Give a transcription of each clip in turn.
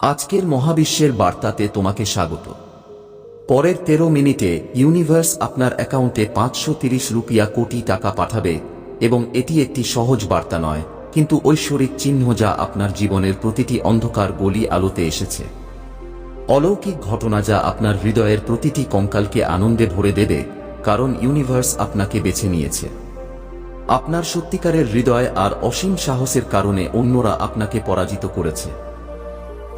আজকের মহাবিশ্বের বার্তাতে তোমাকে স্বাগত। পরের তেরো মিনিটে ইউনিভার্স আপনার অ্যাকাউন্টে পাঁচশো তিরিশ রুপিয়া কোটি টাকা পাঠাবে এবং এটি একটি সহজ বার্তা নয়, কিন্তু ঐশ্বরিক চিহ্ন যা আপনার জীবনের প্রতিটি অন্ধকার গলি আলোতে এসেছে। অলৌকিক ঘটনা যা আপনার হৃদয়ের প্রতিটি কঙ্কালকে আনন্দে ভরে দেবে, কারণ ইউনিভার্স আপনাকে বেছে নিয়েছে। আপনার সত্যিকারের হৃদয় আর অসীম সাহসের কারণে অন্যরা আপনাকে পরাজিত করেছে।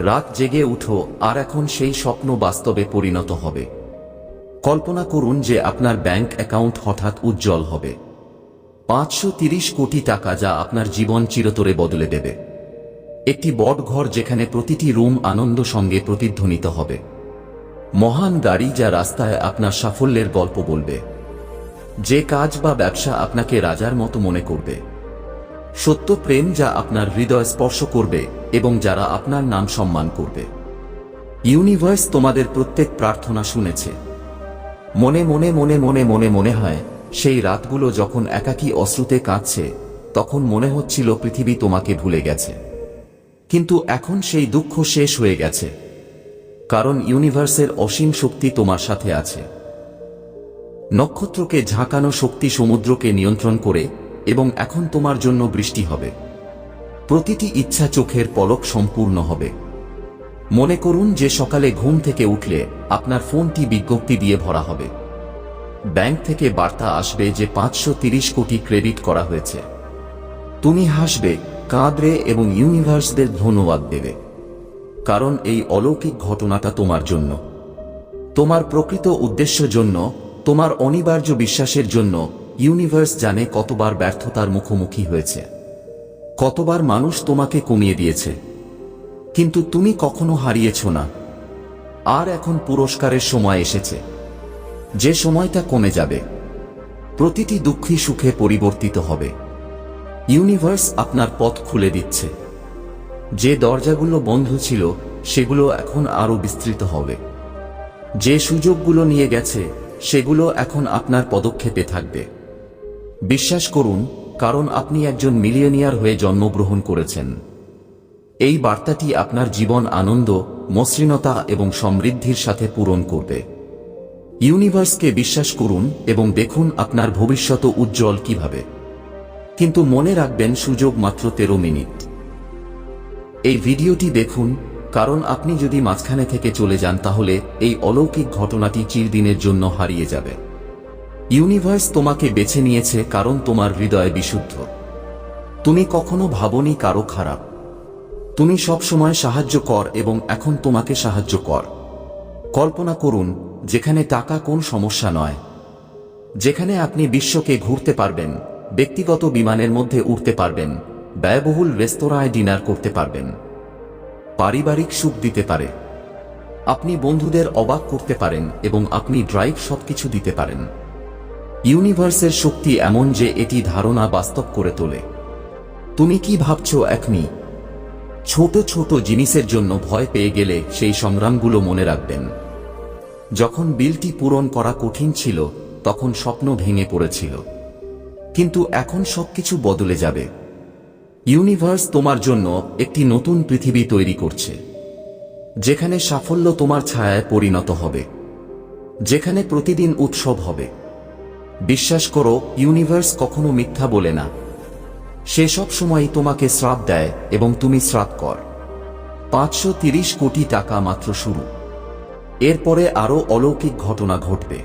রাত জেগে উঠো, আর এখন সেই স্বপ্ন বাস্তবে পরিণত হবে। কল্পনা করুন যে আপনার ব্যাংক অ্যাকাউন্ট হঠাৎ উজ্জ্বল হবে। পাঁচশো কোটি টাকা যা আপনার জীবন চিরতরে বদলে দেবে। একটি বট ঘর যেখানে প্রতিটি রুম আনন্দ সঙ্গে প্রতিধ্বনিত হবে। মহান গাড়ি যা রাস্তায় আপনার সাফল্যের গল্প বলবে। যে কাজ বা ব্যবসা আপনাকে রাজার মতো মনে করবে। সত্য প্রেম যা আপনার হৃদয় স্পর্শ করবে এবং যারা আপনার নাম সম্মান করবে। ইউনিভার্স তোমাদের প্রত্যেক প্রার্থনা শুনেছে। মনে মনে মনে মনে মনে মনে হয়, সেই রাতগুলো যখন একাকী অশ্রুতে কাঁদছে, তখন মনে হচ্ছিল পৃথিবী তোমাকে ভুলে গেছে। কিন্তু এখন সেই দুঃখ শেষ হয়ে গেছে। কারণ ইউনিভার্সের অসীম শক্তি তোমার সাথে আছে। নক্ষত্রকে ঝাঁকানো শক্তি সমুদ্রকে নিয়ন্ত্রণ করে এবং এখন তোমার জন্য বৃষ্টি হবে। প্রতিটি ইচ্ছা চোখের পলক সম্পূর্ণ হবে। মনে করুন যে সকালে ঘুম থেকে উঠলে আপনার ফোনটি বিজ্ঞপ্তি দিয়ে ভরা হবে। ব্যাংক থেকে বার্তা আসবে যে পাঁচশো কোটি ক্রেডিট করা হয়েছে। তুমি হাসবে, কাঁদবে এবং ইউনিভার্সদের ধন্যবাদ দেবে। কারণ এই অলৌকিক ঘটনাটা তোমার জন্য। তোমার প্রকৃত উদ্দেশ্য জন্য, তোমার অনিবার্য বিশ্বাসের জন্য ইউনিভার্স জানে কতবার ব্যর্থতার মুখোমুখি হয়েছে। কতবার মানুষ তোমাকে কমিয়ে দিয়েছে। কিন্তু তুমি কখনো হারিয়েছ না। আর এখন পুরস্কারের সময় এসেছে। যে সময়টা কমে যাবে। প্রতিটি দুঃখী সুখে পরিবর্তিত হবে। ইউনিভার্স আপনার পথ খুলে দিচ্ছে। যে দরজাগুলো বন্ধ ছিল, সেগুলো এখন আরও বিস্তৃত হবে। যে সুযোগগুলো নিয়ে গেছে, সেগুলো এখন আপনার পদক্ষেপে থাকবে। বিশ্বাস করুন, কারণ আপনি একজন মিলিয়নিয়ার হয়ে জন্মগ্রহণ করেছেন। এই বার্তাটি আপনার জীবন আনন্দ, মসৃণতা এবং সমৃদ্ধির সাথে পূরণ করবে। ইউনিভার্সকে বিশ্বাস করুন এবং দেখুন আপনার ভবিষ্যৎ উজ্জ্বল কীভাবে। কিন্তু মনে রাখবেন, সুযোগ মাত্র তেরো মিনিট। এই ভিডিওটি দেখুন, কারণ আপনি যদি মাঝখানে থেকে চলে যান, তাহলে এই অলৌকিক ঘটনাটি চিরদিনের জন্য হারিয়ে যাবে। ইউনিভার্স তোমাকে বেছে নিয়েছে কারণ তোমার হৃদয় বিশুদ্ধ। তুমি কখনো ভাবনি কারও খারাপ। তুমি সবসময় সাহায্য কর এবং এখন তোমাকে সাহায্য কর। কল্পনা করুন, যেখানে টাকা কোন সমস্যা নয়। যেখানে আপনি বিশ্বকে ঘুরতে পারবেন, ব্যক্তিগত বিমানের মধ্যে উঠতে পারবেন, ব্যয়বহুল রেস্তোরাঁয় ডিনার করতে পারবেন। পারিবারিক সুখ দিতে পারে। আপনি বন্ধুদের অবাক করতে পারেন এবং আপনি ড্রাইভ সবকিছু দিতে পারেন। ইউনিভার্সের শক্তি এমন যে এটি ধারণা বাস্তব করে তোলে। তুমি কি ভাবছ এখনি ছোট ছোট জিনিসের জন্য ভয় পেয়ে গেলে সেই সংগ্রামগুলো মনে রাখবেন। যখন বিলটি পূরণ করা কঠিন ছিল, তখন স্বপ্ন ভেঙে পড়েছিল। কিন্তু এখন সবকিছু বদলে যাবে। ইউনিভার্স তোমার জন্য একটি নতুন পৃথিবী তৈরি করছে, যেখানে সাফল্য তোমার ছায়ায় পরিণত হবে, যেখানে প্রতিদিন উৎসব হবে। বিশ্বাস করো ইউনিভার্স কখনো মিথ্যা বলে না। সে সব সময় তোমাকে শ্রাপ দেয় এবং তুমি শ্রাপ কর। পাঁচশো কোটি টাকা মাত্র শুরু। এরপরে আরও অলৌকিক ঘটনা ঘটবে।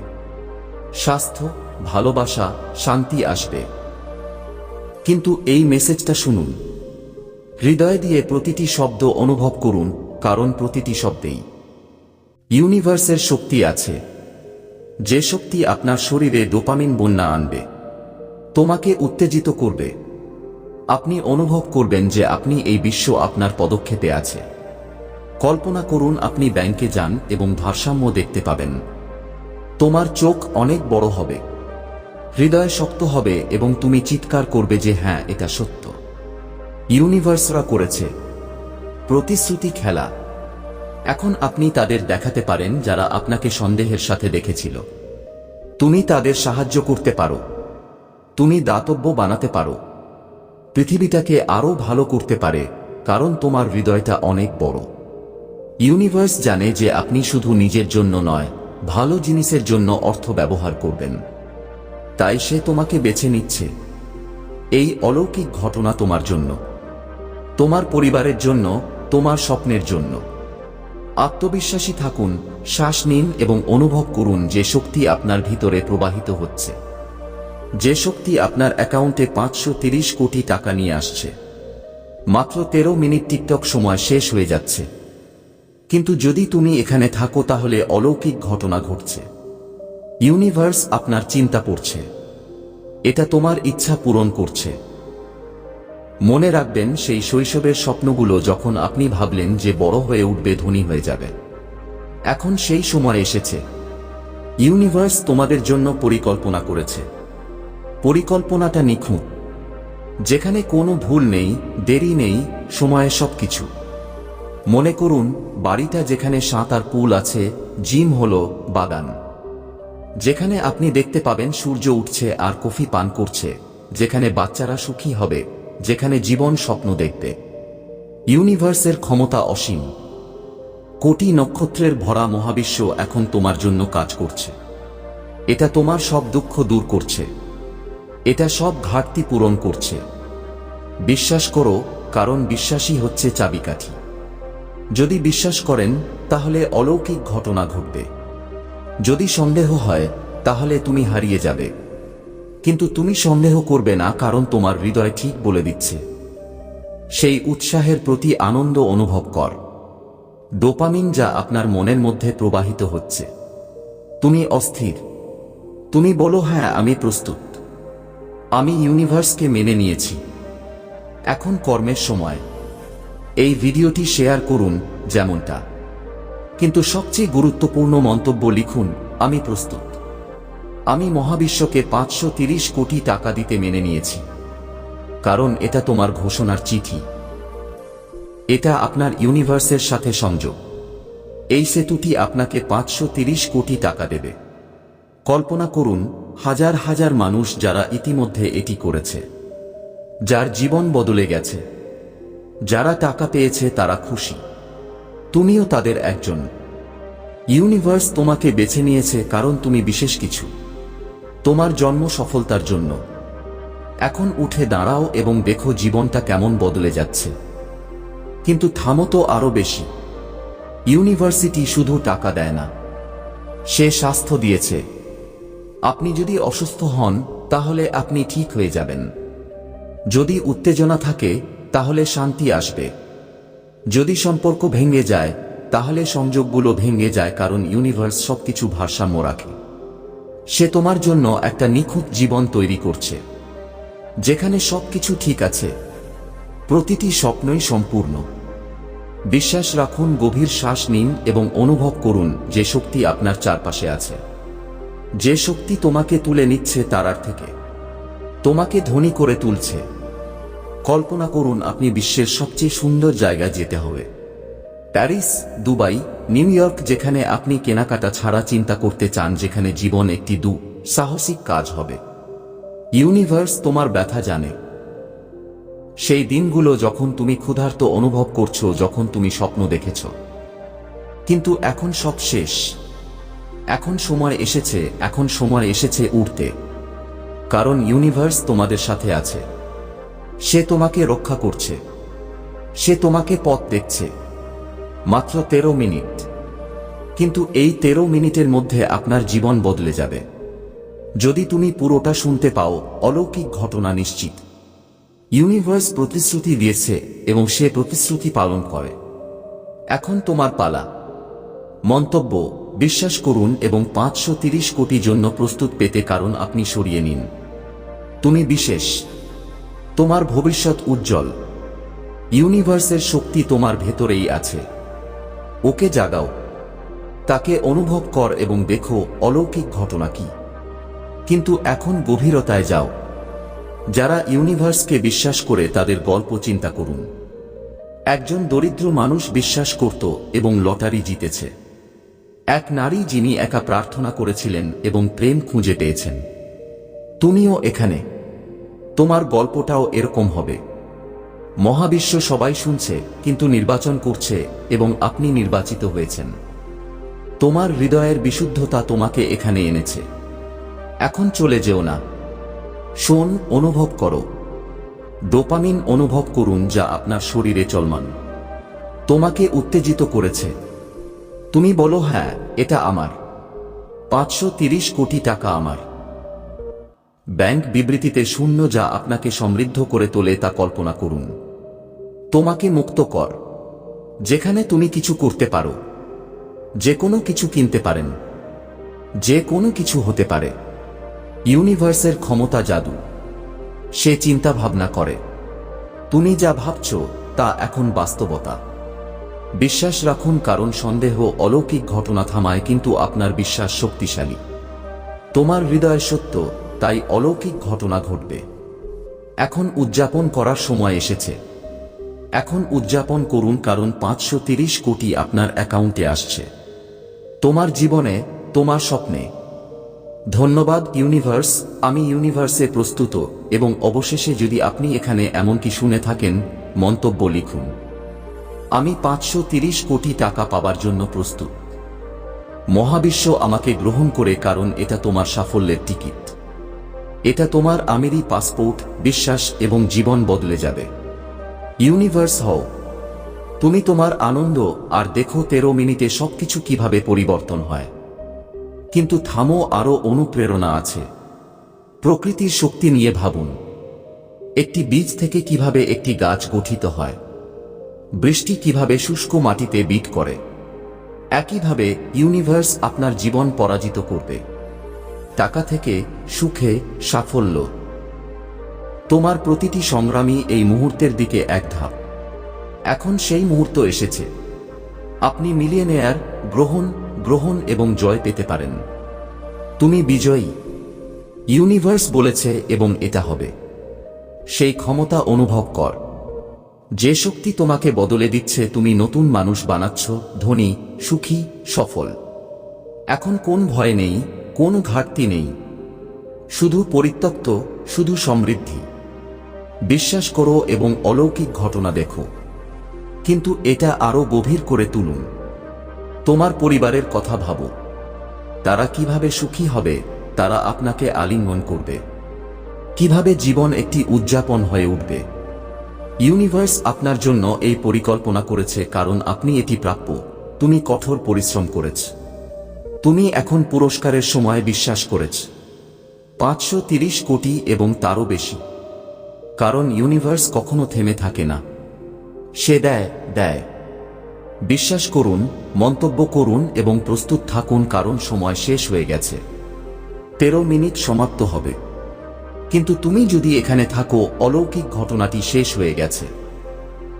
স্বাস্থ্য, ভালোবাসা, শান্তি আসবে। কিন্তু এই মেসেজটা শুনুন। হৃদয় দিয়ে প্রতিটি শব্দ অনুভব করুন, কারণ প্রতিটি শব্দেই। ইউনিভার্সের শক্তি আছে। যে শক্তি আপনার শরীরে ডোপামিন বন্যা আনবে, তোমাকে উত্তেজিত করবে। আপনি অনুভব করবেন যে আপনি এই বিশ্ব আপনার পদক্ষেপে আছে। কল্পনা করুন আপনি ব্যাংকে যান এবং ভারসাম্য দেখতে পাবেন। তোমার চোখ অনেক বড় হবে। হৃদয় শক্ত হবে এবং তুমি চিৎকার করবে যে হ্যাঁ এটা সত্য। ইউনিভার্সরা করেছে। প্রতিশ্রুতি খেলা। এখন আপনি তাদের দেখাতে পারেন যারা আপনাকে সন্দেহের সাথে দেখেছিল। তুমি তাদের সাহায্য করতে পারো। তুমি দাতব্য বানাতে পারো। পৃথিবীটাকে আরও ভালো করতে পারে, কারণ তোমার হৃদয়টা অনেক বড়। ইউনিভার্স জানে যে আপনি শুধু নিজের জন্য নয়, ভালো জিনিসের জন্য অর্থ ব্যবহার করবেন। তাই সে তোমাকে বেছে নিচ্ছে। এই অলৌকিক ঘটনা তোমার জন্য। তোমার পরিবারের জন্য, তোমার স্বপ্নের জন্য। আত্মবিশ্বাসী থাকুন, শ্বাস নিন এবং অনুভব করুন যে শক্তি আপনার ভিতরে প্রবাহিত হচ্ছে। যে শক্তি আপনার অ্যাকাউন্টে পাঁচশো কোটি টাকা নিয়ে আসছে। মাত্র তেরো মিনিট টিকটক সময় শেষ হয়ে যাচ্ছে। কিন্তু যদি তুমি এখানে থাকো তাহলে অলৌকিক ঘটনা ঘটছে। ইউনিভার্স আপনার চিন্তা পড়ছে এটা তোমার ইচ্ছা পূরণ করছে। মনে রাখবেন, সেই শৈশবের স্বপ্নগুলো যখন আপনি ভাবলেন যে বড় হয়ে উঠবে, ধনী হয়ে যাবে। এখন সেই সময় এসেছে। ইউনিভার্স তোমাদের জন্য পরিকল্পনা করেছে। পরিকল্পনাটা নিখুঁত। যেখানে কোনো ভুল নেই, দেরি নেই, সময়ে সবকিছু। মনে করুন, বাড়িটা যেখানে সাঁতার পুল আছে, জিম হলো বাগান। যেখানে আপনি দেখতে পাবেন সূর্য উঠছে আর কফি পান করছে, যেখানে বাচ্চারা সুখী হবে। যেখানে জীবন স্বপ্ন দেখবে ইউনিভার্সের ক্ষমতা অসীম। কোটি নক্ষত্রের ভরা মহাবিশ্ব এখন তোমার জন্য কাজ করছে। এটা তোমার সব দুঃখ দূর করছে। এটা সব ঘাটতি পূরণ করছে। বিশ্বাস করো, কারণ বিশ্বাসই হচ্ছে চাবিকাঠি। যদি বিশ্বাস করেন, তাহলে অলৌকিক ঘটনা ঘটবে। যদি সন্দেহ হয়, তাহলে তুমি হারিয়ে যাবে। কিন্তু তুমি সন্দেহ করবে না, কারণ তোমার হৃদয় ঠিক বলে দিচ্ছে। সেই উৎসাহের প্রতি আনন্দ অনুভব কর। ডোপামিন যা আপনার মনের মধ্যে প্রবাহিত হচ্ছে। তুমি অস্থির। তুমি বলো হ্যাঁ আমি প্রস্তুত। আমি ইউনিভার্সকে মেনে নিয়েছি। এখন কর্মের সময়। এই ভিডিওটি শেয়ার করুন, যেমনটা। কিন্তু সবচেয়ে গুরুত্বপূর্ণ মন্তব্য লিখুন, আমি প্রস্তুত। আমি মহাবিশ্বকে পাঁচশো কোটি টাকা দিতে মেনে নিয়েছি। কারণ এটা তোমার ঘোষণার চিঠি। এটা আপনার ইউনিভার্সের সাথে সংযোগ। এই সেতুটি আপনাকে পাঁচশো কোটি টাকা দেবে। কল্পনা করুন, হাজার হাজার মানুষ যারা ইতিমধ্যে এটি করেছে। যার জীবন বদলে গেছে। যারা টাকা পেয়েছে তারা খুশি। তুমিও তাদের একজন। ইউনিভার্স তোমাকে বেছে নিয়েছে কারণ তুমি বিশেষ কিছু। তোমার জন্ম সফলতার জন্য। এখন উঠে দাঁড়াও এবং দেখো জীবনটা কেমন বদলে যাচ্ছে। কিন্তু থামো তো আরও বেশি। ইউনিভার্সিটি শুধু টাকা দেয় না। সে স্বাস্থ্য দিয়েছে। আপনি যদি অসুস্থ হন, তাহলে আপনি ঠিক হয়ে যাবেন। যদি উত্তেজনা থাকে, তাহলে শান্তি আসবে। যদি সম্পর্ক ভেঙে যায়, তাহলে সংযোগগুলো ভেঙে যায় কারণ ইউনিভার্স সবকিছু ভারসাম্য রাখে। সে তোমার জন্য একটা নিখুঁত জীবন তৈরি করছে। যেখানে সবকিছু ঠিক আছে। প্রতিটি স্বপ্নই সম্পূর্ণ। বিশ্বাস রাখুন, গভীর শ্বাস নিন এবং অনুভব করুন যে শক্তি আপনার চারপাশে আছে। যে শক্তি তোমাকে তুলে নিচ্ছে তারার থেকে। তোমাকে ধনী করে তুলছে। কল্পনা করুন, আপনি বিশ্বের সবচেয়ে সুন্দর জায়গায় যেতে হবে। প্যারিস, দুবাই নিউ ইয়র্ক যেখানে আপনি কেনাকাটা ছাড়া চিন্তা করতে চান, যেখানে জীবন একটি দু, সাহসিক কাজ হবে। ইউনিভার্স তোমার ব্যথা জানে। সেই দিনগুলো যখন তুমি ক্ষুধার্ত অনুভব করছ, যখন তুমি স্বপ্ন দেখেছ। কিন্তু এখন সব শেষ। এখন সময় এসেছে, এখন সময় এসেছে উঠতে কারণ ইউনিভার্স তোমাদের সাথে আছে। সে তোমাকে রক্ষা করছে। সে তোমাকে পথ দেখছে। মাত্র তেরো মিনিট। কিন্তু এই তেরো মিনিটের মধ্যে আপনার জীবন বদলে যাবে। যদি তুমি পুরোটা শুনতে পাও, অলৌকিক ঘটনা নিশ্চিত। ইউনিভার্স প্রতিশ্রুতি দিয়েছে এবং সে প্রতিশ্রুতি পালন করে। এখন তোমার পালা। মন্তব্য, বিশ্বাস করুন এবং পাঁচশো তিরিশ কোটি জন্য প্রস্তুত পেতে কারণ আপনি সরিয়ে নিন। তুমি বিশেষ। তোমার ভবিষ্যৎ উজ্জ্বল। ইউনিভার্সের শক্তি তোমার ভেতরেই আছে। ওকে জাগাও। তাকে অনুভব কর এবং দেখো অলৌকিক ঘটনা কি। কিন্তু এখন গভীরতায় যাও। যারা ইউনিভার্সকে বিশ্বাস করে তাদের গল্প চিন্তা করুন। একজন দরিদ্র মানুষ বিশ্বাস করত এবং লটারি জিতেছে। এক নারী যিনি একা প্রার্থনা করেছিলেন এবং প্রেম খুঁজে পেয়েছেন। তুমিও এখানে। তোমার গল্পটাও এরকম হবে। মহাবিশ্ব সবাই শুনছে, কিন্তু নির্বাচন করছে এবং আপনি নির্বাচিত হয়েছেন। তোমার হৃদয়ের বিশুদ্ধতা তোমাকে এখানে এনেছে। এখন চলে যেও না। শোন, অনুভব করো। ডোপামিন অনুভব করুন যা আপনার শরীরে চলমান। তোমাকে উত্তেজিত করেছে। তুমি বলো হ্যাঁ এটা আমার। পাঁচশো কোটি টাকা আমার। ব্যাংক বিবৃতিতে শূন্য যা আপনাকে সমৃদ্ধ করে তোলে তা কল্পনা করুন। তোমাকে মুক্ত কর। যেখানে তুমি কিছু করতে পারো যে কোনো কিছু কিনতে পারেন যে কোনো কিছু হতে পারে। ইউনিভার্সের ক্ষমতা জাদু। সে চিন্তা ভাবনা করে। তুমি যা ভাবছ, তা এখন বাস্তবতা। বিশ্বাস রাখুন, কারণ সন্দেহ অলৌকিক ঘটনা থামায়, কিন্তু আপনার বিশ্বাস শক্তিশালী। তোমার হৃদয় সত্য, তাই অলৌকিক ঘটনা ঘটবে। এখন উদযাপন করার সময় এসেছে। এখন উদযাপন করুন কারণ পাঁচশো কোটি আপনার অ্যাকাউন্টে আসছে। তোমার জীবনে, তোমার স্বপ্নে। ধন্যবাদ, ইউনিভার্স, আমি ইউনিভার্সে প্রস্তুত এবং অবশেষে যদি আপনি এখানে এমনকি শুনে থাকেন, মন্তব্য লিখুন। আমি পাঁচশো কোটি টাকা পাবার জন্য প্রস্তুত। মহাবিশ্ব আমাকে গ্রহণ করে কারণ এটা তোমার সাফল্যের টিকিট। এটা তোমার আমেরি পাসপোর্ট, বিশ্বাস এবং জীবন বদলে যাবে। ইউনিভার্স হও। তুমি তোমার আনন্দ আর দেখো তেরো মিনিটে সবকিছু কীভাবে পরিবর্তন হয়। কিন্তু থামো আরও অনুপ্রেরণা আছে। প্রকৃতির শক্তি নিয়ে ভাবুন। একটি বীজ থেকে কীভাবে একটি গাছ গঠিত হয়। বৃষ্টি কীভাবে শুষ্ক মাটিতে বিট করে। একইভাবে ইউনিভার্স আপনার জীবন পরাজিত করবে। টাকা থেকে সুখে সাফল্য। তোমার প্রতিটি সংগ্রামী এই মুহূর্তের দিকে এক ধাপ। এখন সেই মুহূর্ত এসেছে। আপনি মিলিয়নেয়ার গ্রহণ গ্রহণ এবং জয় পেতে পারেন। তুমি বিজয়ী। ইউনিভার্স বলেছে এবং এটা হবে। সেই ক্ষমতা অনুভব কর। যে শক্তি তোমাকে বদলে দিচ্ছে, তুমি নতুন মানুষ বানাচ্ছ, ধনী, সুখী, সফল। এখন কোন ভয় নেই, কোন ঘাটতি নেই। শুধু পরিত্যক্ত, শুধু সমৃদ্ধি। বিশ্বাস করো এবং অলৌকিক ঘটনা দেখো। কিন্তু এটা আরও গভীর করে তুলুন। তোমার পরিবারের কথা ভাবো। তারা কীভাবে সুখী হবে, তারা আপনাকে আলিঙ্গন করবে। কীভাবে জীবন একটি উদযাপন হয়ে উঠবে। ইউনিভার্স আপনার জন্য এই পরিকল্পনা করেছে কারণ আপনি এটি প্রাপ্য। তুমি কঠোর পরিশ্রম করেছ। তুমি এখন পুরস্কারের সময় বিশ্বাস করেছ। পাঁচশো কোটি এবং তারও বেশি। কারণ ইউনিভার্স কখনো থেমে থাকে না। সে দেয় দেয়। বিশ্বাস করুন, মন্তব্য করুন এবং প্রস্তুত থাকুন কারণ সময় শেষ হয়ে গেছে। তেরো মিনিট সমাপ্ত হবে। কিন্তু তুমি যদি এখানে থাকো, অলৌকিক ঘটনাটি শেষ হয়ে গেছে।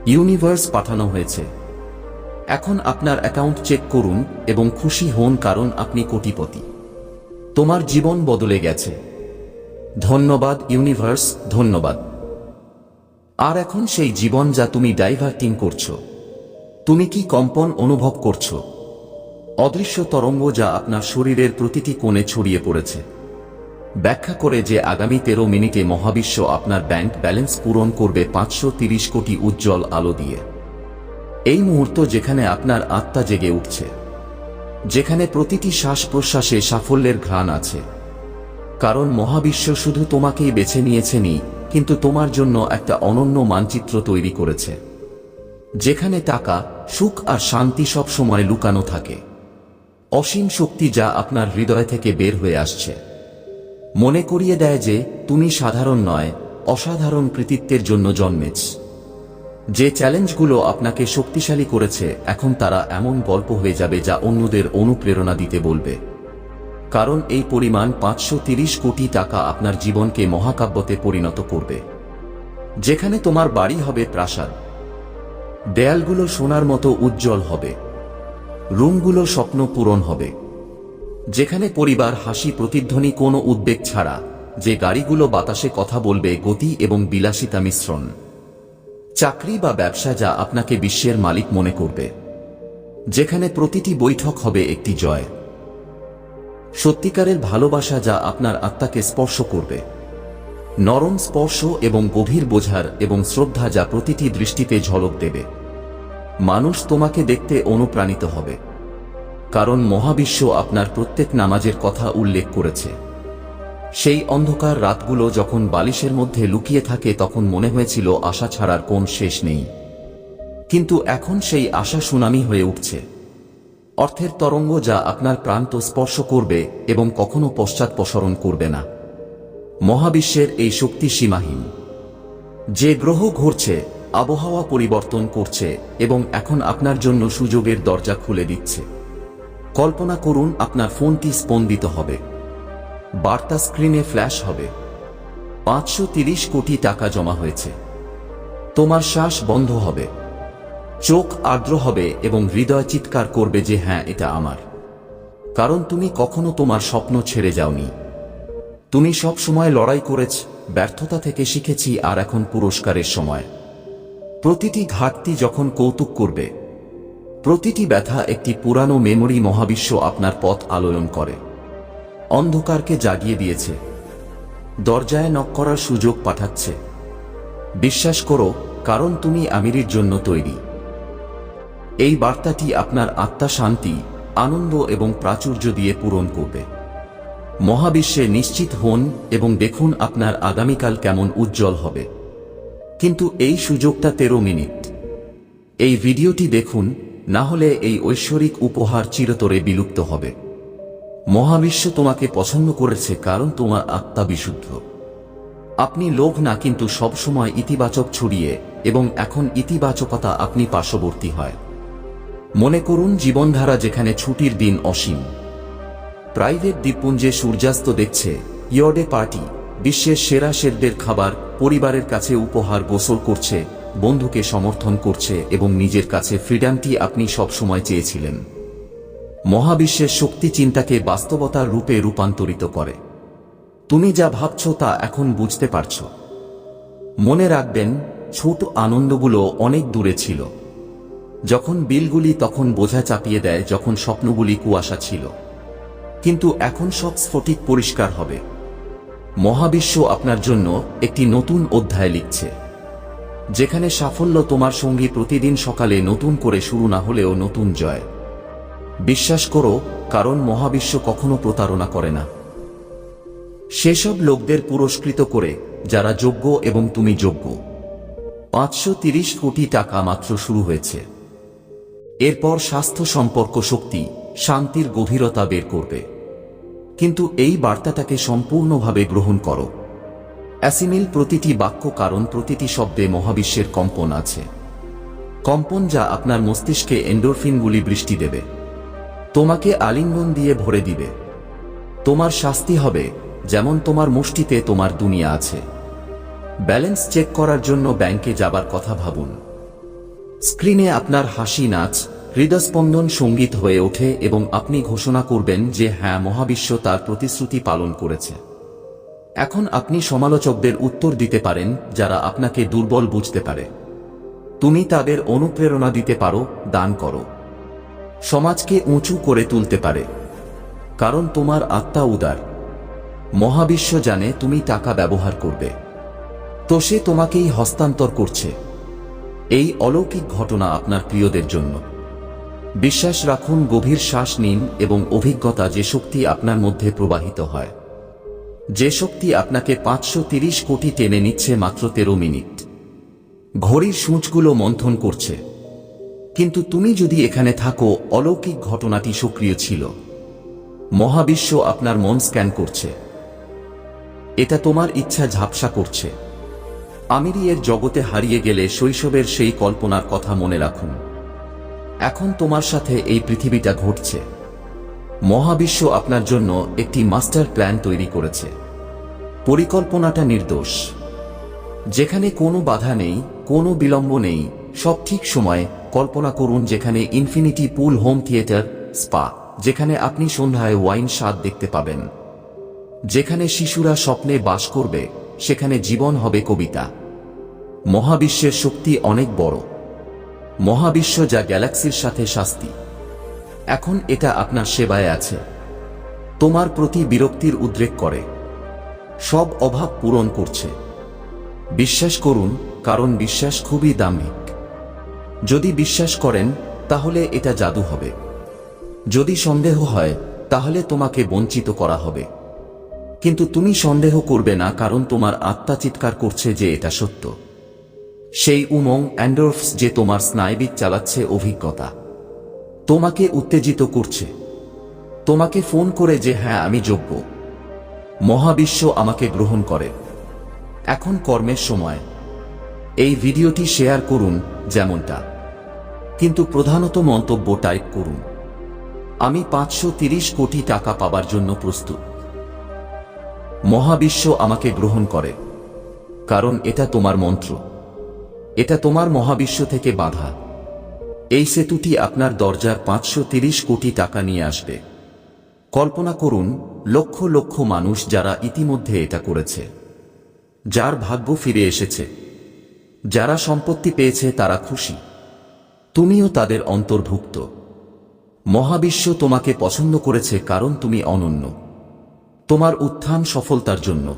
ইউনিভার্স পাঠানো হয়েছে। এখন আপনার অ্যাকাউন্ট চেক করুন এবং খুশি হন কারণ আপনি কোটিপতি। তোমার জীবন বদলে গেছে। ধন্যবাদ ইউনিভার্স ধন্যবাদ। আর এখন সেই জীবন যা তুমি ডাইভার্টিং করছ। তুমি কি কম্পন অনুভব করছ? অদৃশ্য তরঙ্গ যা আপনার শরীরের প্রতিটি কোণে ছড়িয়ে পড়েছে। ব্যাখ্যা করে যে আগামী তেরো মিনিটে মহাবিশ্ব আপনার ব্যাংক ব্যালেন্স পূরণ করবে পাঁচশো কোটি উজ্জ্বল আলো দিয়ে। এই মুহূর্ত যেখানে আপনার আত্মা জেগে উঠছে। যেখানে প্রতিটি শ্বাস প্রশ্বাসে সাফল্যের ঘ্রাণ আছে। কারণ মহাবিশ্ব শুধু তোমাকেই বেছে নিয়েছেনি কিন্তু তোমার জন্য একটা অনন্য মানচিত্র তৈরি করেছে, যেখানে টাকা, সুখ আর শান্তি সব সময় লুকানো থাকে। অসীম শক্তি যা আপনার হৃদয় থেকে বের হয়ে আসছে। মনে করিয়ে দেয় যে, তুমি সাধারণ নয়, অসাধারণ কৃতিত্বের জন্য জন্মেছ। যে চ্যালেঞ্জগুলো আপনাকে শক্তিশালী করেছে, এখন তারা এমন গল্প হয়ে যাবে যা অন্যদের অনুপ্রেরণা দিতে বলবে। কারণ এই পরিমাণ পাঁচশো কোটি টাকা আপনার জীবনকে মহাকাব্যতে পরিণত করবে। যেখানে তোমার বাড়ি হবে প্রাসাদ। দেয়ালগুলো সোনার মতো উজ্জ্বল হবে। রুমগুলো স্বপ্ন পূরণ হবে। যেখানে পরিবার হাসি প্রতিধ্বনি কোনো উদ্বেগ ছাড়া, যে গাড়িগুলো বাতাসে কথা বলবে গতি এবং বিলাসিতা মিশ্রণ। চাকরি বা ব্যবসা যা আপনাকে বিশ্বের মালিক মনে করবে। যেখানে প্রতিটি বৈঠক হবে একটি জয়। সত্যিকারের ভালোবাসা যা আপনার আত্মাকে স্পর্শ করবে। নরম স্পর্শ এবং গভীর বোঝার এবং শ্রদ্ধা যা প্রতিটি দৃষ্টিতে ঝলক দেবে। মানুষ তোমাকে দেখতে অনুপ্রাণিত হবে। কারণ মহাবিশ্ব আপনার প্রত্যেক নামাজের কথা উল্লেখ করেছে। সেই অন্ধকার রাতগুলো যখন বালিশের মধ্যে লুকিয়ে থাকে তখন মনে হয়েছিল আশা ছাড়ার কোন শেষ নেই। কিন্তু এখন সেই আশা সুনামি হয়ে উঠছে। অর্থের তরঙ্গ যা আপনার প্রান্ত স্পর্শ করবে এবং কখনো পশ্চাৎপসরণ করবে না। মহাবিশ্বের এই শক্তি সীমাহীন। যে গ্রহ ঘুরছে, আবহাওয়া পরিবর্তন করছে এবং এখন আপনার জন্য সুযোগের দরজা খুলে দিচ্ছে। কল্পনা করুন আপনার ফোনটি স্পন্দিত হবে। বার্তা স্ক্রিনে ফ্ল্যাশ হবে। পাঁচশো কোটি টাকা জমা হয়েছে। তোমার শ্বাস বন্ধ হবে। চোখ আর্দ্র হবে এবং হৃদয় চিৎকার করবে যে হ্যাঁ এটা আমার। কারণ তুমি কখনো তোমার স্বপ্ন ছেড়ে যাওনি। তুমি সব সময় লড়াই করেছ, ব্যর্থতা থেকে শিখেছি আর এখন পুরস্কারের সময়। প্রতিটি ঘাটতি যখন কৌতুক করবে, প্রতিটি ব্যথা একটি পুরানো মেমোরি মহাবিশ্ব আপনার পথ আলোয়ন করে। অন্ধকারকে জাগিয়ে দিয়েছে। দরজায় নক করার সুযোগ পাঠাচ্ছে। বিশ্বাস করো, কারণ তুমি আমিরির জন্য তৈরি। এই বার্তাটি আপনার আত্মা শান্তি, আনন্দ এবং প্রাচুর্য দিয়ে পূরণ করবে। মহাবিশ্বে নিশ্চিত হন এবং দেখুন আপনার আগামীকাল কেমন উজ্জ্বল হবে। কিন্তু এই সুযোগটা তেরো মিনিট। এই ভিডিওটি দেখুন, না হলে এই ঐশ্বরিক উপহার চিরতরে বিলুপ্ত হবে। মহাবিশ্ব তোমাকে পছন্দ করেছে কারণ তোমার আত্মা বিশুদ্ধ। আপনি লোভ না, কিন্তু সবসময় ইতিবাচক ছড়িয়ে এবং এখন ইতিবাচকতা আপনি পার্শ্ববর্তী হয়। মনে করুন জীবনধারা যেখানে ছুটির দিন অসীম। প্রাইভেট দ্বীপপুঞ্জে সূর্যাস্ত দেখছে ইয়র্ডে পার্টি, বিশ্বের সেরা শেরদের খাবার, পরিবারের কাছে উপহার গোসল করছে, বন্ধুকে সমর্থন করছে এবং নিজের কাছে ফ্রিডামটি আপনি সবসময় চেয়েছিলেন। মহাবিশ্বের শক্তি চিন্তাকে বাস্তবতার রূপে রূপান্তরিত করে। তুমি যা ভাবছ তা এখন বুঝতে পারছ। মনে রাখবেন, ছোট আনন্দগুলো অনেক দূরে ছিল। যখন বিলগুলি তখন বোঝা চাপিয়ে দেয় যখন স্বপ্নগুলি কুয়াশা ছিল। কিন্তু এখন সব স্ফটিক পরিষ্কার হবে। মহাবিশ্ব আপনার জন্য একটি নতুন অধ্যায় লিখছে। যেখানে সাফল্য তোমার সঙ্গী প্রতিদিন সকালে নতুন করে শুরু না হলেও নতুন জয়। বিশ্বাস করো, কারণ মহাবিশ্ব কখনো প্রতারণা করে না। সেসব লোকদের পুরস্কৃত করে, যারা যোগ্য এবং তুমি যোগ্য। পাঁচশো কোটি টাকা মাত্র শুরু হয়েছে। এরপর স্বাস্থ্য সম্পর্ক শক্তি, শান্তির গভীরতা বের করবে। কিন্তু এই বার্তাটাকে সম্পূর্ণভাবে গ্রহণ করো। অ্যাসিমিল প্রতিটি বাক্য কারণ প্রতিটি শব্দে মহাবিশ্বের কম্পন আছে। কম্পন যা আপনার মস্তিষ্কে এন্ডোরফিনগুলি বৃষ্টি দেবে। তোমাকে আলিঙ্গন দিয়ে ভরে দিবে। তোমার শাস্তি হবে, যেমন তোমার মুষ্টিতে তোমার দুনিয়া আছে। ব্যালেন্স চেক করার জন্য ব্যাংকে যাবার কথা ভাবুন। স্ক্রিনে আপনার হাসি নাচ, হৃদস্পন্দন সংগীত হয়ে ওঠে এবং আপনি ঘোষণা করবেন যে হ্যাঁ মহাবিশ্ব তার প্রতিশ্রুতি পালন করেছে। এখন আপনি সমালোচকদের উত্তর দিতে পারেন, যারা আপনাকে দুর্বল বুঝতে পারে। তুমি তাদের অনুপ্রেরণা দিতে পারো, দান করো। সমাজকে উঁচু করে তুলতে পারে। কারণ তোমার আত্মা উদার। মহাবিশ্ব জানে তুমি টাকা ব্যবহার করবে। তো সে তোমাকেই হস্তান্তর করছে। এই অলৌকিক ঘটনা আপনার প্রিয়দের জন্য। বিশ্বাস রাখুন, গভীর শ্বাস নিন এবং অভিজ্ঞতা যে শক্তি আপনার মধ্যে প্রবাহিত হয়। যে শক্তি আপনাকে পাঁচশো কোটি টেনে নিচ্ছে মাত্র তেরো মিনিট। ঘড়ির সূঁচগুলো মন্থন করছে। কিন্তু তুমি যদি এখানে থাকো, অলৌকিক ঘটনাটি সক্রিয় ছিল। মহাবিশ্ব আপনার মন স্ক্যান করছে। এটা তোমার ইচ্ছা ঝাপসা করছে। আমিরি এর জগতে হারিয়ে গেলে শৈশবের সেই কল্পনার কথা মনে রাখুন। এখন তোমার সাথে এই পৃথিবীটা ঘটছে। মহাবিশ্ব আপনার জন্য একটি মাস্টার প্ল্যান তৈরি করেছে। পরিকল্পনাটা নির্দোষ। যেখানে কোনো বাধা নেই, কোনো বিলম্ব নেই, সব ঠিক সময়ে কল্পনা করুন যেখানে infinity pool home theatre, spa, যেখানে আপনি সন্ধ্যায় ওয়াইন স্বাদ দেখতে পাবেন। যেখানে শিশুরা স্বপ্নে বাস করবে, সেখানে জীবন হবে কবিতা। মহাবিশ্বের শক্তি অনেক বড়। মহাবিশ্ব যা গ্যালাক্সির সাথে শাস্তি। এখন এটা আপনার সেবায় আছে। তোমার প্রতি বিরক্তির উদ্রেক করে। সব অভাব পূরণ করছে। বিশ্বাস করুন, কারণ বিশ্বাস খুবই দাম্ভিক যদি বিশ্বাস করেন, তাহলে এটা জাদু হবে। যদি সন্দেহ হয়, তাহলে তোমাকে বঞ্চিত করা হবে। কিন্তু তুমি সন্দেহ করবে না, কারণ তোমার আত্মা চিৎকার করছে যে এটা সত্য। সেই উমং অ্যান্ডোরফস যে তোমার স্নায়বিক চালাচ্ছে অভিজ্ঞতা। তোমাকে উত্তেজিত করছে। তোমাকে ফোন করে যে হ্যাঁ আমি যোগ্য। মহাবিশ্ব আমাকে গ্রহণ করে। এখন কর্মের সময়। এই ভিডিওটি শেয়ার করুন যেমনটা। কিন্তু প্রধানত মন্তব্য টাইপ করুন। আমি পাঁচশো কোটি টাকা পাবার জন্য প্রস্তুত। মহাবিশ্ব আমাকে গ্রহণ করে। কারণ এটা তোমার মন্ত্র। এটা তোমার মহাবিশ্ব থেকে বাধা। এই সেতুটি আপনার দরজার পাঁচশো কোটি টাকা নিয়ে আসবে। কল্পনা করুন, লক্ষ লক্ষ মানুষ যারা ইতিমধ্যে এটা করেছে। যার ভাগ্য ফিরে এসেছে। যারা সম্পত্তি পেয়েছে তারা খুশি। তুমিও তাদের অন্তর্ভুক্ত। মহাবিশ্ব তোমাকে পছন্দ করেছে কারণ তুমি অনন্য। তোমার উত্থান সফলতার জন্য।